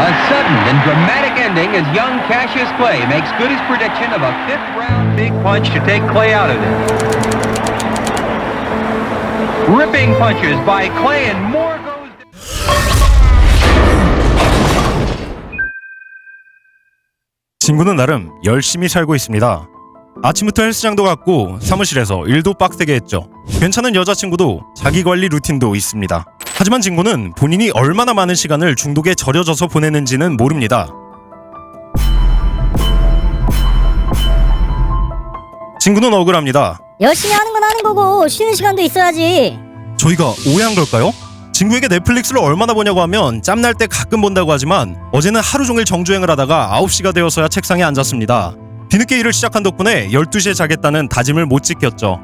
A sudden and dramatic ending as young Cassius Clay makes good his prediction of a fifth round big punch to take Clay out of this. Ripping punches by Clay and more goes down. 친구는 나름 열심히 살고 있습니다. 아침부터 헬스장도 갔고 사무실에서 일도 빡세게 했죠. 괜찮은 여자친구도 자기 관리 루틴도 있습니다. 하지만 친구는 본인이 얼마나 많은 시간을 중독에 절여져서 보내는지는 모릅니다. 친구는 억울합니다. 열심히 하는 건 하는 거고 쉬는 시간도 있어야지. 저희가 오해한 걸까요? 친구에게 넷플릭스를 얼마나 보냐고 하면 짬날 때 가끔 본다고 하지만 어제는 하루 종일 정주행을 하다가 9시가 되어서야 책상에 앉았습니다. 뒤늦게 일을 시작한 덕분에 12시에 자겠다는 다짐을 못 지켰죠.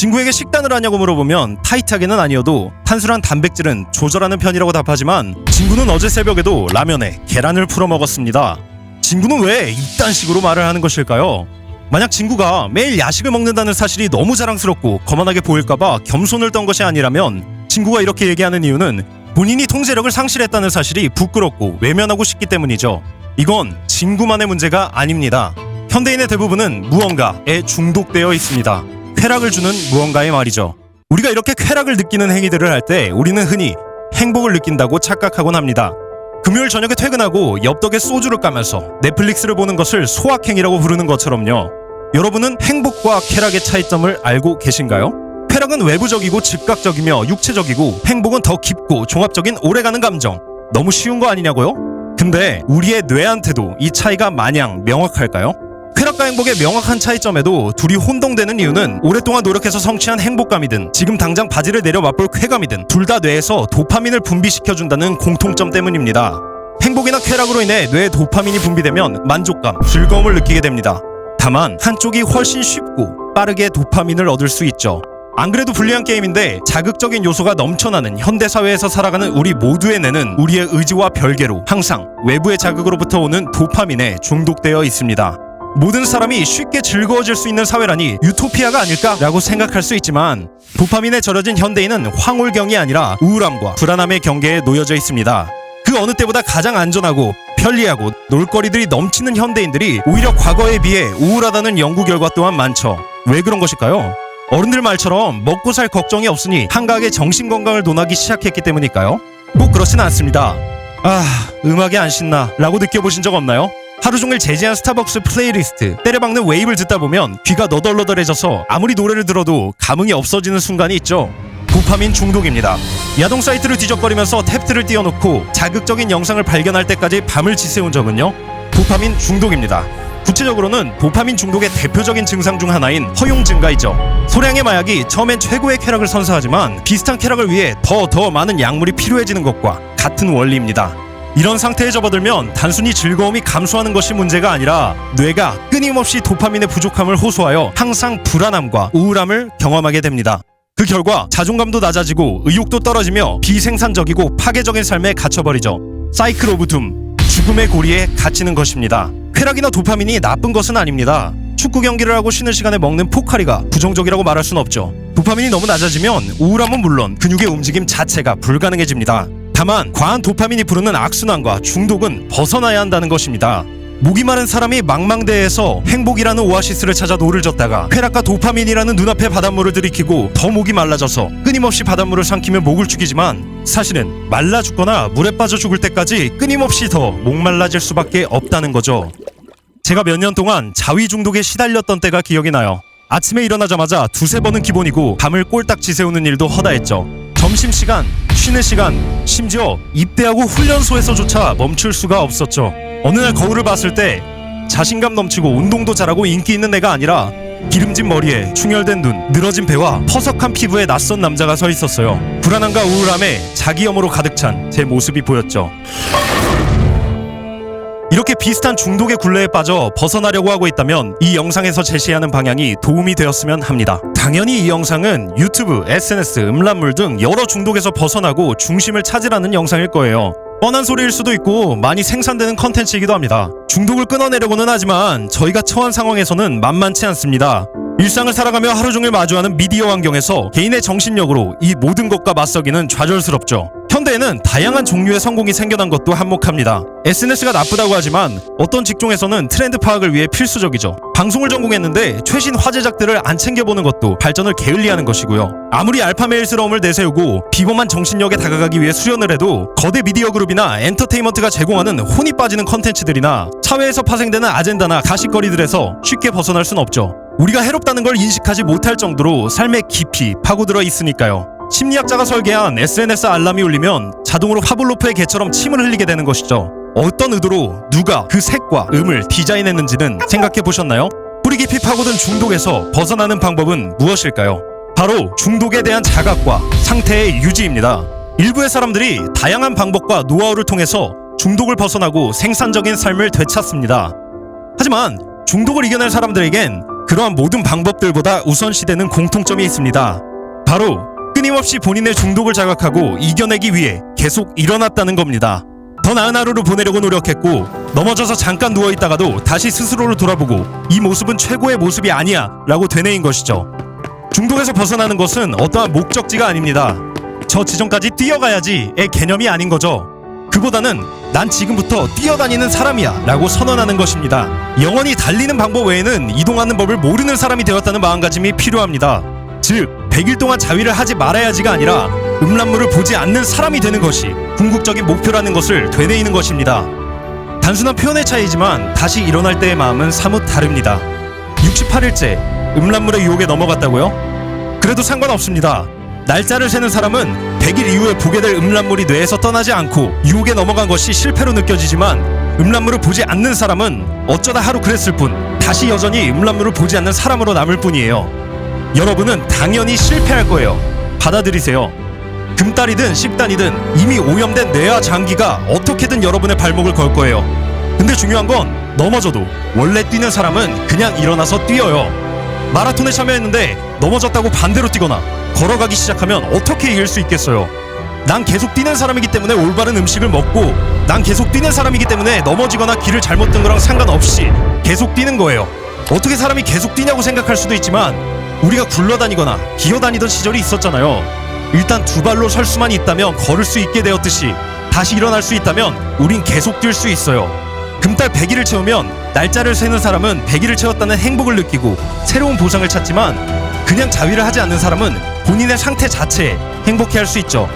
친구에게 식단을 하냐고 물어보면 타이트하게는 아니어도 탄수란 단백질은 조절하는 편이라고 답하지만 친구는 어제 새벽에도 라면에 계란을 풀어 먹었습니다. 친구는 왜 이딴 식으로 말을 하는 것일까요? 만약 친구가 매일 야식을 먹는다는 사실이 너무 자랑스럽고 거만하게 보일까봐 겸손을 떤 것이 아니라면 친구가 이렇게 얘기하는 이유는 본인이 통제력을 상실했다는 사실이 부끄럽고 외면하고 싶기 때문이죠. 이건 친구만의 문제가 아닙니다. 현대인의 대부분은 무언가에 중독되어 있습니다. 쾌락을 주는 무언가의 말이죠. 우리가 이렇게 쾌락을 느끼는 행위들을 할 때 우리는 흔히 행복을 느낀다고 착각하곤 합니다. 금요일 저녁에 퇴근하고 엽떡에 소주를 까면서 넷플릭스를 보는 것을 소확행이라고 부르는 것처럼요. 여러분은 행복과 쾌락의 차이점을 알고 계신가요? 쾌락은 외부적이고 즉각적이며 육체적이고 행복은 더 깊고 종합적인 오래가는 감정. 너무 쉬운 거 아니냐고요? 근데 우리의 뇌한테도 이 차이가 마냥 명확할까요? 쾌락과 행복의 명확한 차이점에도 둘이 혼동되는 이유는 오랫동안 노력해서 성취한 행복감이든 지금 당장 바지를 내려 맛볼 쾌감이든 둘 다 뇌에서 도파민을 분비시켜준다는 공통점 때문입니다. 행복이나 쾌락으로 인해 뇌에 도파민이 분비되면 만족감, 즐거움을 느끼게 됩니다. 다만 한쪽이 훨씬 쉽고 빠르게 도파민을 얻을 수 있죠. 안 그래도 불리한 게임인데 자극적인 요소가 넘쳐나는 현대 사회에서 살아가는 우리 모두의 뇌는 우리의 의지와 별개로 항상 외부의 자극으로부터 오는 도파민에 중독되어 있습니다. 모든 사람이 쉽게 즐거워질 수 있는 사회라니 유토피아가 아닐까라고 생각할 수 있지만 도파민에 절여진 현대인은 황홀경이 아니라 우울함과 불안함의 경계에 놓여져 있습니다. 그 어느 때보다 가장 안전하고 편리하고 놀거리들이 넘치는 현대인들이 오히려 과거에 비해 우울하다는 연구 결과 또한 많죠. 왜 그런 것일까요? 어른들 말처럼 먹고 살 걱정이 없으니 한가하게 정신 건강을 논하기 시작했기 때문일까요? 꼭 그렇진 않습니다. 아, 음악이 안 신나 라고 느껴보신 적 없나요? 하루 종일 제지한 스타벅스 플레이리스트 때려박는 웨이브를 듣다 보면 귀가 너덜너덜해져서 아무리 노래를 들어도 감흥이 없어지는 순간이 있죠. 도파민 중독입니다. 야동 사이트를 뒤적거리면서 탭들을 띄워놓고 자극적인 영상을 발견할 때까지 밤을 지새운 적은요? 도파민 중독입니다. 구체적으로는 도파민 중독의 대표적인 증상 중 하나인 허용 증가이죠. 소량의 마약이 처음엔 최고의 쾌락을 선사하지만 비슷한 쾌락을 위해 더더 많은 약물이 필요해지는 것과 같은 원리입니다. 이런 상태에 접어들면 단순히 즐거움이 감소하는 것이 문제가 아니라 뇌가 끊임없이 도파민의 부족함을 호소하여 항상 불안함과 우울함을 경험하게 됩니다. 그 결과 자존감도 낮아지고 의욕도 떨어지며 비생산적이고 파괴적인 삶에 갇혀버리죠. 사이클 오브 둠, 죽음의 고리에 갇히는 것입니다. 쾌락이나 도파민이 나쁜 것은 아닙니다. 축구 경기를 하고 쉬는 시간에 먹는 포카리가 부정적이라고 말할 수는 없죠. 도파민이 너무 낮아지면 우울함은 물론 근육의 움직임 자체가 불가능해집니다. 다만 과한 도파민이 부르는 악순환과 중독은 벗어나야 한다는 것입니다. 목이 마른 사람이 망망대해에서 행복이라는 오아시스를 찾아 노를 젓다가 쾌락과 도파민이라는 눈앞에 바닷물을 들이키고 더 목이 말라져서 끊임없이 바닷물을 삼키며 목을 죽이지만 사실은 말라 죽거나 물에 빠져 죽을 때까지 끊임없이 더 목말라질 수밖에 없다는 거죠. 제가 몇 년 동안 자위 중독에 시달렸던 때가 기억이 나요. 아침에 일어나자마자 두세 번은 기본이고 밤을 꼴딱 지새우는 일도 허다했죠. 점심시간, 쉬는 시간, 심지어 입대하고 훈련소에서조차 멈출 수가 없었죠. 어느 날 거울을 봤을 때 자신감 넘치고 운동도 잘하고 인기 있는 애가 아니라 기름진 머리에 충혈된 눈, 늘어진 배와 퍼석한 피부에 낯선 남자가 서 있었어요. 불안함과 우울함에 자기 혐오로 가득 찬 제 모습이 보였죠. 이렇게 비슷한 중독의 굴레에 빠져 벗어나려고 하고 있다면 이 영상에서 제시하는 방향이 도움이 되었으면 합니다. 당연히 이 영상은 유튜브, SNS, 음란물 등 여러 중독에서 벗어나고 중심을 찾으라는 영상일 거예요. 뻔한 소리일 수도 있고 많이 생산되는 컨텐츠이기도 합니다. 중독을 끊어내려고는 하지만 저희가 처한 상황에서는 만만치 않습니다. 일상을 살아가며 하루 종일 마주하는 미디어 환경에서 개인의 정신력으로 이 모든 것과 맞서기는 좌절스럽죠. 현대에는 다양한 종류의 성공이 생겨난 것도 한몫합니다. SNS가 나쁘다고 하지만 어떤 직종에서는 트렌드 파악을 위해 필수적이죠. 방송을 전공했는데 최신 화제작들을 안 챙겨보는 것도 발전을 게을리하는 것이고요. 아무리 알파메일스러움을 내세우고 비범한 정신력에 다가가기 위해 수련을 해도 거대 미디어 그룹이나 엔터테인먼트가 제공하는 혼이 빠지는 컨텐츠들이나 사회에서 파생되는 아젠다나 가십거리들에서 쉽게 벗어날 순 없죠. 우리가 해롭다는 걸 인식하지 못할 정도로 삶에 깊이 파고들어 있으니까요. 심리학자가 설계한 SNS 알람이 울리면 자동으로 파블로프의 개처럼 침을 흘리게 되는 것이죠. 어떤 의도로 누가 그 색과 음을 디자인했는지는 생각해 보셨나요? 뿌리 깊이 파고든 중독에서 벗어나는 방법은 무엇일까요? 바로 중독에 대한 자각과 상태의 유지입니다. 일부의 사람들이 다양한 방법과 노하우를 통해서 중독을 벗어나고 생산적인 삶을 되찾습니다. 하지만 중독을 이겨낼 사람들에겐 그러한 모든 방법들보다 우선시되는 공통점이 있습니다. 바로 끊임없이 본인의 중독을 자각하고 이겨내기 위해 계속 일어났다는 겁니다. 더 나은 하루를 보내려고 노력했고 넘어져서 잠깐 누워 있다가도 다시 스스로를 돌아보고 이 모습은 최고의 모습이 아니야 라고 되뇌인 것이죠. 중독에서 벗어나는 것은 어떠한 목적지가 아닙니다. 저 지점까지 뛰어가야지의 개념이 아닌 거죠. 그보다는 난 지금부터 뛰어다니는 사람이야 라고 선언하는 것입니다. 영원히 달리는 방법 외에는 이동하는 법을 모르는 사람이 되었다는 마음가짐이 필요합니다. 즉, 100일 동안 자위를 하지 말아야지가 아니라 음란물을 보지 않는 사람이 되는 것이 궁극적인 목표라는 것을 되뇌이는 것입니다. 단순한 표현의 차이지만 다시 일어날 때의 마음은 사뭇 다릅니다. 68일째 음란물의 유혹에 넘어갔다고요? 그래도 상관없습니다. 날짜를 세는 사람은 100일 이후에 보게 될 음란물이 뇌에서 떠나지 않고 유혹에 넘어간 것이 실패로 느껴지지만 음란물을 보지 않는 사람은 어쩌다 하루 그랬을 뿐 다시 여전히 음란물을 보지 않는 사람으로 남을 뿐이에요. 여러분은 당연히 실패할 거예요. 받아들이세요. 금달이든 십단이든 이미 오염된 뇌와 장기가 어떻게든 여러분의 발목을 걸 거예요. 근데 중요한 건 넘어져도 원래 뛰는 사람은 그냥 일어나서 뛰어요. 마라톤에 참여했는데 넘어졌다고 반대로 뛰거나 걸어가기 시작하면 어떻게 이길 수 있겠어요? 난 계속 뛰는 사람이기 때문에 올바른 음식을 먹고 난 계속 뛰는 사람이기 때문에 넘어지거나 길을 잘못 든 거랑 상관없이 계속 뛰는 거예요. 어떻게 사람이 계속 뛰냐고 생각할 수도 있지만 우리가 굴러다니거나 기어다니던 시절이 있었잖아요. 일단 두 발로 설 수만 있다면 걸을 수 있게 되었듯이 다시 일어날 수 있다면 우린 계속 뛸 수 있어요. 금달 100일을 채우면 날짜를 세는 사람은 100일을 채웠다는 행복을 느끼고 새로운 보상을 찾지만 그냥 자위를 하지 않는 사람은 본인의 상태 자체에 행복해 할 수 있죠.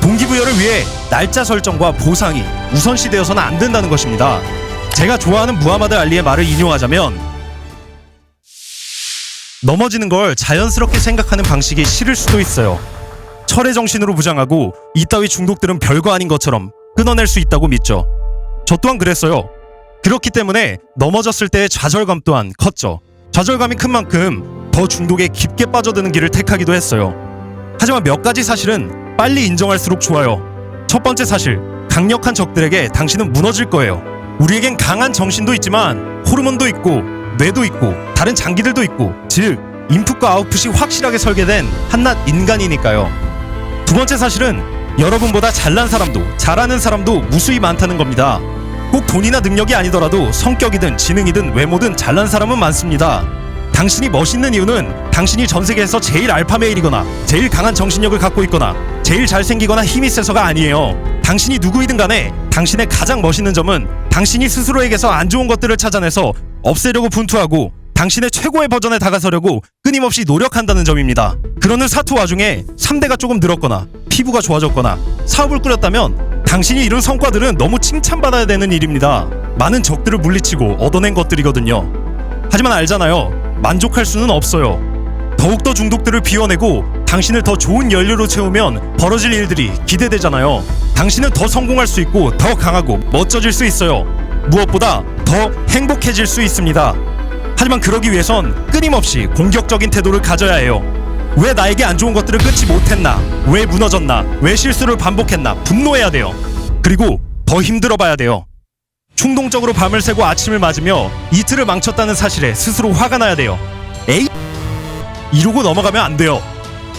동기부여를 위해 날짜 설정과 보상이 우선시되어서는 안 된다는 것입니다. 제가 좋아하는 무하마드 알리의 말을 인용하자면 넘어지는 걸 자연스럽게 생각하는 방식이 싫을 수도 있어요. 철의 정신으로 부장하고 이따위 중독들은 별거 아닌 것처럼 끊어낼 수 있다고 믿죠. 저 또한 그랬어요. 그렇기 때문에 넘어졌을 때의 좌절감 또한 컸죠. 좌절감이 큰 만큼 더 중독에 깊게 빠져드는 길을 택하기도 했어요. 하지만 몇 가지 사실은 빨리 인정할수록 좋아요. 첫 번째 사실, 강력한 적들에게 당신은 무너질 거예요. 우리에겐 강한 정신도 있지만 호르몬도 있고 뇌도 있고 다른 장기들도 있고 즉 인풋과 아웃풋이 확실하게 설계된 한낱 인간이니까요. 두 번째 사실은 여러분보다 잘난 사람도 잘하는 사람도 무수히 많다는 겁니다. 꼭 돈이나 능력이 아니더라도 성격이든 지능이든 외모든 잘난 사람은 많습니다. 당신이 멋있는 이유는 당신이 전 세계에서 제일 알파 메일이거나 제일 강한 정신력을 갖고 있거나 제일 잘생기거나 힘이 세서가 아니에요. 당신이 누구이든 간에 당신의 가장 멋있는 점은 당신이 스스로에게서 안 좋은 것들을 찾아내서 없애려고 분투하고 당신의 최고의 버전에 다가서려고 끊임없이 노력한다는 점입니다. 그러는 사투 와중에 3대가 조금 늘었거나 피부가 좋아졌거나 사업을 꾸렸다면 당신이 이룬 성과들은 너무 칭찬받아야 되는 일입니다. 많은 적들을 물리치고 얻어낸 것들이거든요. 하지만 알잖아요. 만족할 수는 없어요. 더욱더 중독들을 비워내고 당신을 더 좋은 연료로 채우면 벌어질 일들이 기대되잖아요. 당신은 더 성공할 수 있고 더 강하고 멋져질 수 있어요. 무엇보다 더 행복해질 수 있습니다. 하지만 그러기 위해선 끊임없이 공격적인 태도를 가져야 해요. 왜 나에게 안 좋은 것들을 끊지 못했나? 왜 무너졌나? 왜 실수를 반복했나? 분노해야 돼요. 그리고 더 힘들어 봐야 돼요. 충동적으로 밤을 새고 아침을 맞으며 이틀을 망쳤다는 사실에 스스로 화가 나야 돼요. 에이? 이러고 넘어가면 안 돼요.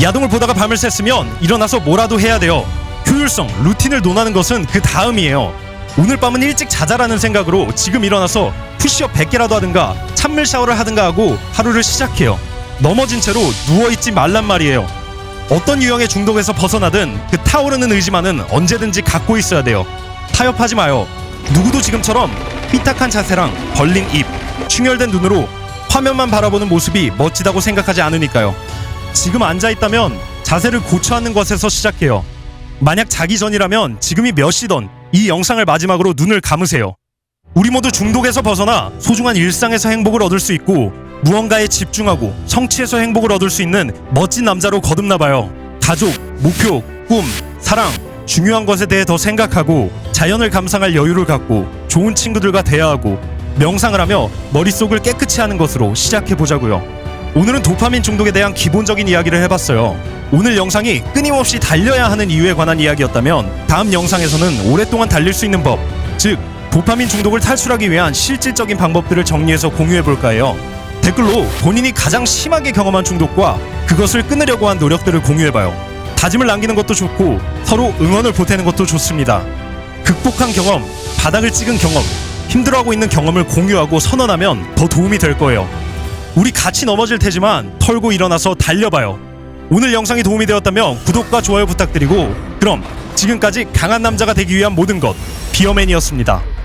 야동을 보다가 밤을 샜으면 일어나서 뭐라도 해야 돼요. 효율성, 루틴을 논하는 것은 그 다음이에요. 오늘 밤은 일찍 자자라는 생각으로 지금 일어나서 푸시업 100개라도 하든가 찬물 샤워를 하든가 하고 하루를 시작해요. 넘어진 채로 누워있지 말란 말이에요. 어떤 유형의 중독에서 벗어나든 그 타오르는 의지만은 언제든지 갖고 있어야 돼요. 타협하지 마요. 누구도 지금처럼 삐딱한 자세랑 벌린 입, 충혈된 눈으로 화면만 바라보는 모습이 멋지다고 생각하지 않으니까요. 지금 앉아 있다면 자세를 고쳐 앉는 것에서 시작해요. 만약 자기 전이라면 지금이 몇 시던 이 영상을 마지막으로 눈을 감으세요. 우리 모두 중독에서 벗어나 소중한 일상에서 행복을 얻을 수 있고 무언가에 집중하고 성취해서 행복을 얻을 수 있는 멋진 남자로 거듭나 봐요. 가족, 목표, 꿈, 사랑 중요한 것에 대해 더 생각하고 자연을 감상할 여유를 갖고 좋은 친구들과 대화하고 명상을 하며 머릿속을 깨끗이 하는 것으로 시작해 보자고요. 오늘은 도파민 중독에 대한 기본적인 이야기를 해봤어요. 오늘 영상이 끊임없이 달려야 하는 이유에 관한 이야기였다면 다음 영상에서는 오랫동안 달릴 수 있는 법, 즉 도파민 중독을 탈출하기 위한 실질적인 방법들을 정리해서 공유해 볼까 해요. 댓글로 본인이 가장 심하게 경험한 중독과 그것을 끊으려고 한 노력들을 공유해봐요. 다짐을 남기는 것도 좋고 서로 응원을 보태는 것도 좋습니다. 극복한 경험, 바닥을 찍은 경험, 힘들어하고 있는 경험을 공유하고 선언하면 더 도움이 될 거예요. 우리 같이 넘어질 테지만 털고 일어나서 달려봐요. 오늘 영상이 도움이 되었다면 구독과 좋아요 부탁드리고 그럼 지금까지 강한 남자가 되기 위한 모든 것 비어맨이었습니다.